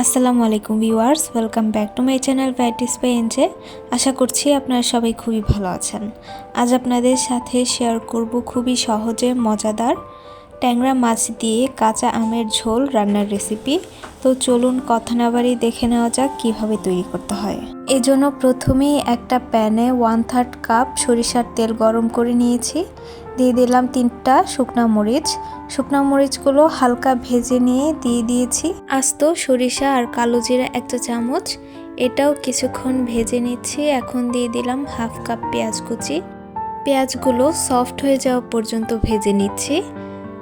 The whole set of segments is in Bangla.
আসসালামু আলাইকুম viewers, welcome back to my channel ভ্যাটিস বাই আশা করছি আপনারা সবাই খুবই ভালো আছেন। আজ আপনাদের সাথে শেয়ার করব খুবই সহজে মজাদার ট্যাংরা মাছ দিয়ে কাঁচা আমের ঝোল রান্নার রেসিপি তো চলুন কথা না বাড়ি দেখে নেওয়া যাক কীভাবে তৈরি করতে হয়। এজন্য প্রথমেই একটা প্যানে ওয়ান থার্ড কাপ সরিষার তেল গরম করে নিয়েছি। দিয়ে দিলাম তিনটা শুকনা মরিচ। শুকনা মরিচগুলো হালকা ভেজে নিয়ে দিয়ে দিয়েছি। আস্ত সরিষা আর কালো জিরা একটা চামচ। এটাও কিছুক্ষণ ভেজে নিচ্ছি। এখন দিয়ে দিলাম হাফ কাপ পেঁয়াজ কুচি। পেঁয়াজগুলো সফট হয়ে যাওয়া পর্যন্ত ভেজে নিচ্ছি।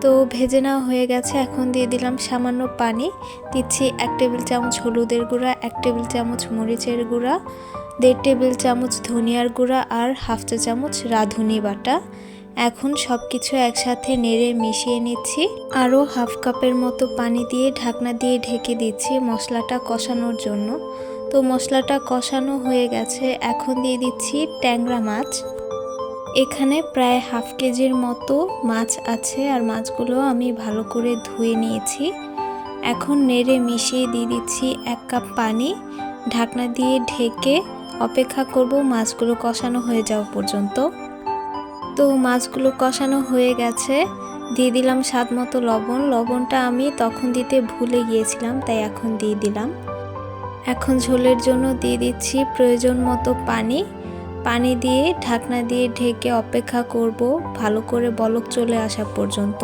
তো ভেজে নেওয়া হয়ে গেছে, এখন দিয়ে দিলাম সামান্য পানি। দিচ্ছি এক টেবিল চামচ হলুদের গুঁড়া, এক টেবিল চামচ মরিচের গুঁড়া, দেড় টেবিল চামচ ধনিয়ার গুঁড়া আর হাফ চা চামচ রাঁধুনি বাটা। এখন সব কিছু একসাথে নেড়ে মিশিয়ে নিচ্ছি। আরও হাফ কাপের মতো পানি দিয়ে ঢাকনা দিয়ে ঢেকে দিচ্ছি মশলাটা কষানোর জন্য। তো মশলাটা কষানো হয়ে গেছে, এখন দিয়ে দিচ্ছি ট্যাংরা মাছ। এখানে প্রায় হাফ কেজির মতো মাছ আছে আর মাছগুলো আমি ভালো করে ধুয়ে নিয়েছি। এখন নেড়ে মিশিয়ে দিয়ে দিচ্ছি এক কাপ পানি। ঢাকনা দিয়ে ঢেকে অপেক্ষা করব মাছগুলো কষানো হয়ে যাওয়া পর্যন্ত। তো মাছগুলো কষানো হয়ে গেছে। দিয়ে দিলাম স্বাদ মতো লবণ। লবণটা আমি তখন দিতে ভুলে গিয়েছিলাম, তাই এখন দিয়ে দিলাম। এখন ঝোলের জন্য দিয়ে দিচ্ছি প্রয়োজন মতো পানি। পানি দিয়ে ঢাকনা দিয়ে ঢেকে অপেক্ষা করব, ভালো করে বলক চলে আসা পর্যন্ত।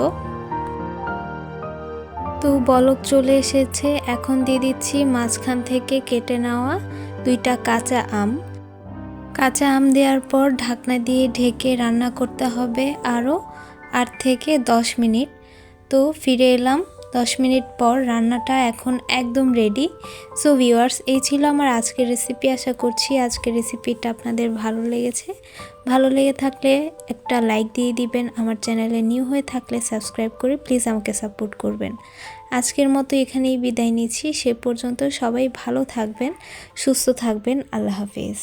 তো বলক চলে এসেছে, এখন দিয়ে দিচ্ছি মাঝখান থেকে কেটে নেওয়া দুইটা কাঁচা আম। কাঁচা আম দেওয়ার পর ঢাকনা দিয়ে ঢেকে রান্না করতে হবে আরও আট থেকে দশ মিনিট। তো ফিরে এলাম দশ মিনিট পর রান্নাটা এখন একদম রেডি সো ভিউয়ার্স এই ছিল আমার আজকের রেসিপি আশা করছি আজকের রেসিপিটা আপনাদের ভালো লেগেছে। ভালো লেগে থাকলে একটা লাইক দিয়ে দিবেন। আমার চ্যানেলে নিউ হয়ে থাকলে সাবস্ক্রাইব করে প্লিজ আমাকে সাপোর্ট করবেন। আজকের মতো এখানেই বিদায় নিচ্ছি। সে পর্যন্ত সবাই ভালো থাকবেন, সুস্থ থাকবেন। আল্লাহ হাফিজ।